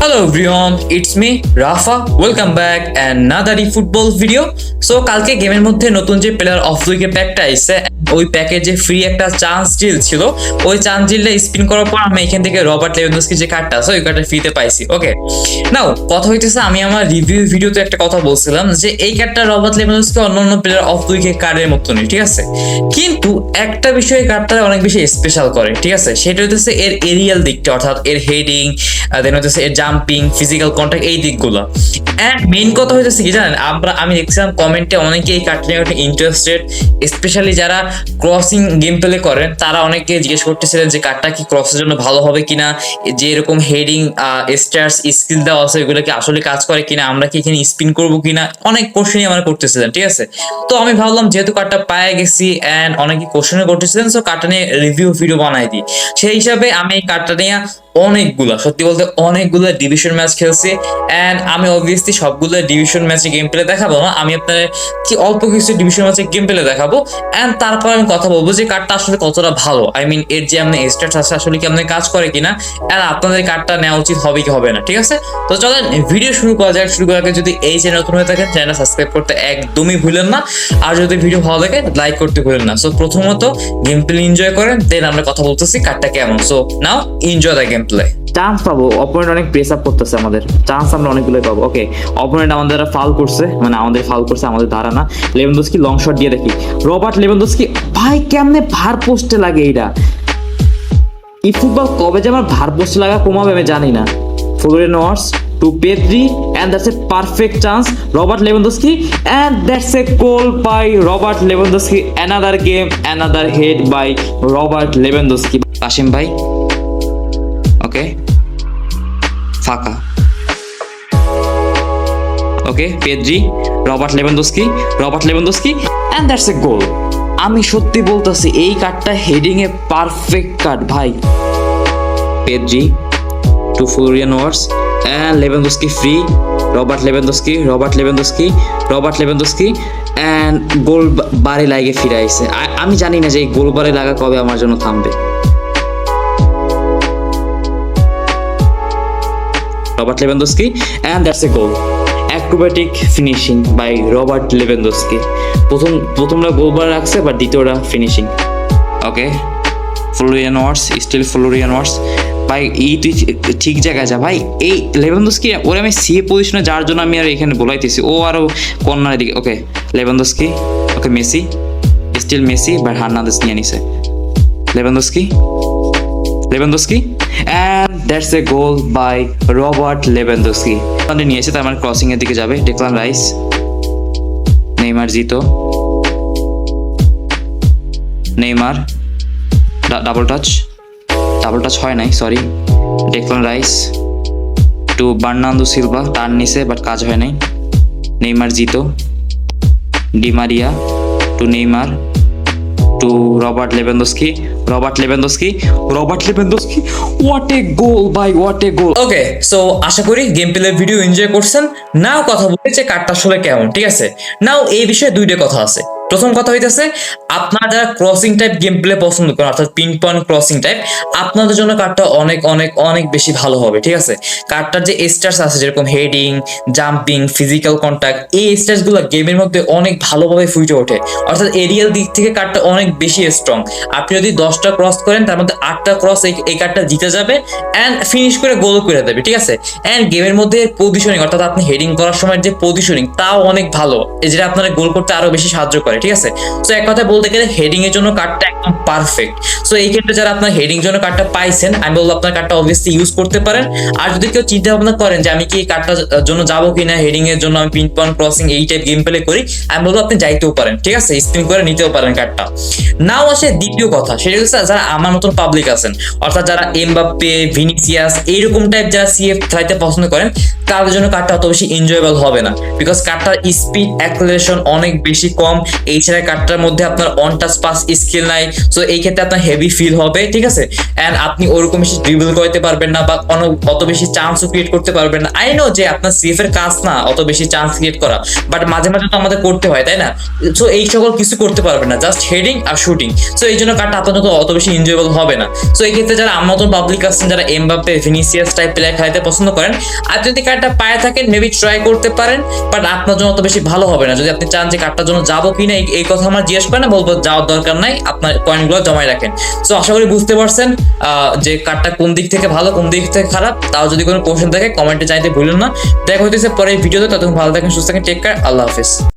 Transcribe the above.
Hello everyone, it's me Rafa. Welcome back another football video. So কালকে গেমের মধ্যে নতুন যে প্লেয়ার অফ উইকে প্যাকটা আইছে ওই প্যাকে যে ফ্রি একটা চান্স ডিল ছিল। ওই চান্স ডিলটা স্পিন করার পর আমি এখান থেকে রবার্ট লেভেন্দস্কি যে কার্ডটা আছে, ওই কার্ডটা ফ্রিতে পাইছি ওকে নাও কথা হইতেছে আমি আমার রিভিউ ভিডিওতে একটা কথা বলছিলাম যে, এই কার্ডটা রবার্ট লেভেন্দস্কি অন্য অন্য প্লেয়ার অফ উইকে কার্ডের মতনই, ঠিক আছে? কিন্তু একটা বিষয় কার্ডটা অনেক বেশি স্পেশাল করে, ঠিক আছে? সেটা হচ্ছে এর এরিয়াল দিকটা, অর্থাৎ এর হেডিং দেন হচ্ছে এর জাম্পিং ফিজিক্যাল কন্ট্যাক্ট এই দিকগুলো। অ্যান্ড মেইন কথা হইতেছে কি জানেন? আমরা, আমি দেখছিলাম কমেন্টে অনেকে এই কার্ডটা নিয়ে ইন্টারেস্টেড স্পেশালি যারা ক্রসিং গেম প্লে করেন তারা অনেকে জিজ্ঞেস করতেছিলেন যে কার্ডটা কি ক্রসের জন্য ভালো হবে কিনা, যে এরকম হেডিং স্টার্স স্কিল দেওয়া আছে এগুলো কি আসলে কাজ করে কিনা, আমরা কি এখানে স্পিন করব কিনা, অনেক কোশ্চেনই আমার করতেছিলেন, ঠিক আছে? তো আমি ভাবলাম যেহেতু কার্ডটা পায়ে গেছি অ্যান্ড অনেকে কোশ্চেনও করতেছিলেন সো কার্ডটা নিয়ে রিভিউ ভিডিও বানাই দিই। সেই হিসাবে আমি এই কার্ডটা নিয়ে অনেকগুলা, সত্যি বলতে অনেকগুলো ডিভিশন ম্যাচ খেলছি অ্যান্ড আমি অবভিয়াসলি সবগুলো ডিভিশন ম্যাচে গেম প্লে দেখাবো না, আমি আপনার কি অল্প কিছু ডিভিশন ম্যাচে গেম প্লে দেখাবো অ্যান্ড তারপর আমি কথা বলব যে কার্ডটা আসলে কতটা ভালো। আই মিন এর যে আপনি স্ট্যাটাস আছে, আসলে কি আপনি কাজ করে কিনা অ্যান্ড আপনাদের কার্ডটা নেওয়া উচিত হবে কি হবে না, ঠিক আছে? তো চলেন ভিডিও শুরু করা যাক, শুরু করার আগে যদি এই চ্যানেল নতুন হয়ে থাকেন চ্যানেল সাবস্ক্রাইব করতে একদমই ভুলেন না। আর যদি ভিডিও ভালো লাগে লাইক করতে ভুলেন না। সো প্রথমত গেম প্লে এনজয় করেন দেন আমরা কথা বলতেছি কার্ডটা কেমন। So now enjoy the game play chance পাবো। অপোনেন্ট অনেক প্রেস আপ করতেছে আমাদের। চান্স আমরা অনেকগুলোই পাবো। ওকে অপোনেন্ট আমাদের ফাল করছে। মানে আমাদের ফাল করছে, আমাদের ধারা না। লেভেন্দোস্কি লং শট দিয়ে দেখি। রবার্ট লেভেন্দোস্কি ভাই, কেমনে ভার পোস্টে লাগে এইটা এই ফুটবল কবে যে আমার ভার পোস্টে লাগা কমাবে আমি জানি না। Florian Wirtz to Pedri and that's a perfect chance Robert Lewandowski and that's a goal by Robert Lewandowski another game another head by Robert Lewandowski. Kashim ভাই ওকে ফাঁকা। Okay Pedri, Robert Lewandowski Robert Lewandowski and that's a goal আমি সত্যি বলতেছি, এই কার্ডটা heading a perfect card ভাই। Pedri to Florian Wirtz and Lewandowski free Robert Lewandowski Robert Lewandowski Robert Lewandowski and goal বারে লাগে ফিরে আইছে। আমি জানি না যে এই গোল বারে লাগা কবে আমার জন্য থামবে। Robert Lewandowski and that's a goal acrobatic finishing by Robert Lewandowski প্রথম প্রথমটা গোল বার রাখছে বাট দ্বিতীয়টা finishing okay Florian Wirtz steal Florian Wirtz ভাই, এই তুই ঠিক জায়গায় যা। ভাই, এই লেভেন্দোস্কি ওরে আমি সি পজিশনে যার জন্য আমি আর এখানে বলাইতেছি। ও আরও কর্নার দিকে okay Lewandowski okay Messi steal Messi but Hernandez নিয়ে নিছে। Lewandowski Lewandowski and that's a goal by Robert Lewandowski নিয়েছে তার মানে ক্রসিং এর দিকে যাবে। Declan Rice Neymar জিতো Neymar double touch double touch হয় নাই sorry Declan Rice to Bernardo Silva turn নিছে বাট কাজ হয় নাই। Neymar জিতো Di Maria to Neymar to Robert Lewandowski Robert Lewandowski Robert Lewandowski what a goal by what a goal okay so আশা করি game play video enjoy করছেন। নাও কথা বলেছে কার্ডটা আসলে কেমন, ঠিক আছে? নাও এই বিষয়ে দুইটা কথা আছে। প্রথম কথা হইতেছে, আপনারা যারা ক্রসিং টাইপ গেম প্লে পছন্দ করেন, অর্থাৎ পিং পয়েন্ট ক্রসিং টাইপ আপনাদের জন্য কার্ডটা অনেক অনেক অনেক বেশি ভালো হবে, ঠিক আছে? কার্ডটার যে স্টার্স আছে, যেরকম হেডিং জাম্পিং ফিজিক্যাল কন্ট্যাক্ট এই স্টার্সগুলো গেমের মধ্যে অনেক ভালোভাবে ফুটে ওঠে। অর্থাৎ এরিয়াল দিক থেকে কার্ডটা অনেক বেশি স্ট্রং আপনি যদি দশটা ক্রস করেন, তার মধ্যে আটটা ক্রস এই কার্ডটা জিতে যাবে অ্যান্ড ফিনিশ করে গোল করে দেবে, ঠিক আছে? অ্যান্ড গেমের মধ্যে পজিশনিং অর্থাৎ আপনি হেডিং করার সময় যে পজিশনিং তাও অনেক ভালো। এই যেটা আপনারা গোল করতে আরও বেশি সাহায্য করে। ঠিক আছে? সো এক কথা বলতে গেলে হেডিং এর জন্য কার্ডটা একদম পারফেক্ট সো এই ক্ষেত্রে যারা আপনার হেডিং জন্য কার্ডটা পাইছেন, আমি বলব আপনার কার্ডটা অবভিয়াসলি ইউজ করতে পারেন। আর যদি কেউ চিন্তা ভাবনা করেন যে আমি কি এই কার্ডটার জন্য যাব কিনা হেডিং এর জন্য আমি পিন পয়েন্ট ক্রসিং এই টাইপ গেম প্লে করি, আমি বলব আপনি যাইতেও পারেন, ঠিক আছে? স্পিন করে নিতেও পারেন কার্ডটা নাও আসে দ্বিতীয় কথা, সেটা হচ্ছে যারা আমার মতন পাবলিক আছেন, অর্থাৎ যারা এমবাপ্পে ভিনিসিয়াস এইরকম টাইপ যারা সিএফ খেলাইতে পছন্দ করেন, তাদের জন্য কার্ডটা অত বেশি এনজয়েবল হবে না। বিকজ কার্ডটার স্পিড অ্যাক্সেলারেশন অনেক বেশি কম এই কার্ডটার মধ্যে আপনার অন টাচ পাস স্কিল নাই সো এই ক্ষেত্রে আপনার হেভি ফিল হবে, ঠিক আছে? এন্ড আপনি ওরকম বেশি ড্রিবল করতে পারবেন না বা অত বেশি চান্সও ক্রিয়েট করতে পারবেন না। আই নো যে আপনার সিএফ এর কাজ না, অত বেশি চান্স ক্রিয়েট করা বাট মাঝে মাঝে তো আমাদের করতে হয়, তাই না? সো এই সকল কিছু করতে পারবেন না জাস্ট হেডিং আর শুটিং সো এই জন্য কার্ডটা আপনার অত বেশি এনজয়েবল হবে না। সো এই ক্ষেত্রে যারা আমার মতন পাবলিক আছেন, যারা এমবাপ্পে ভিনিসিয়াস টাইপ প্লেয়ার খেলাতে পছন্দ করেন, আপনি যদি কার্ডটা পায়ে থাকেন মেবি ট্রাই করতে পারেন বাট আপনার জন্য অত বেশি ভালো হবে না। যদি আপনি চান যে কার্ডটার জন্য যাব কিনা এই- কথা আমার জিজ্ঞেস করেন বলব যাওয়ার দরকার নাই, আপনার কয়েনগুলো জমাই রাখেন। সো আশা করি বুঝতে পারছেন যে কার্ডটা কোন দিক থেকে ভালো, কোন দিক থেকে খারাপ, তাও যদি কোনো কোশ্চেন থাকে কমেন্টে চাইতে ভুলেন না। দেখা হইতেছে পরে ভিডিওতে, ততক্ষণ ভালো থাকেন, সুস্থ থাকেন টেক কেয়ার আল্লাহ হাফিজ।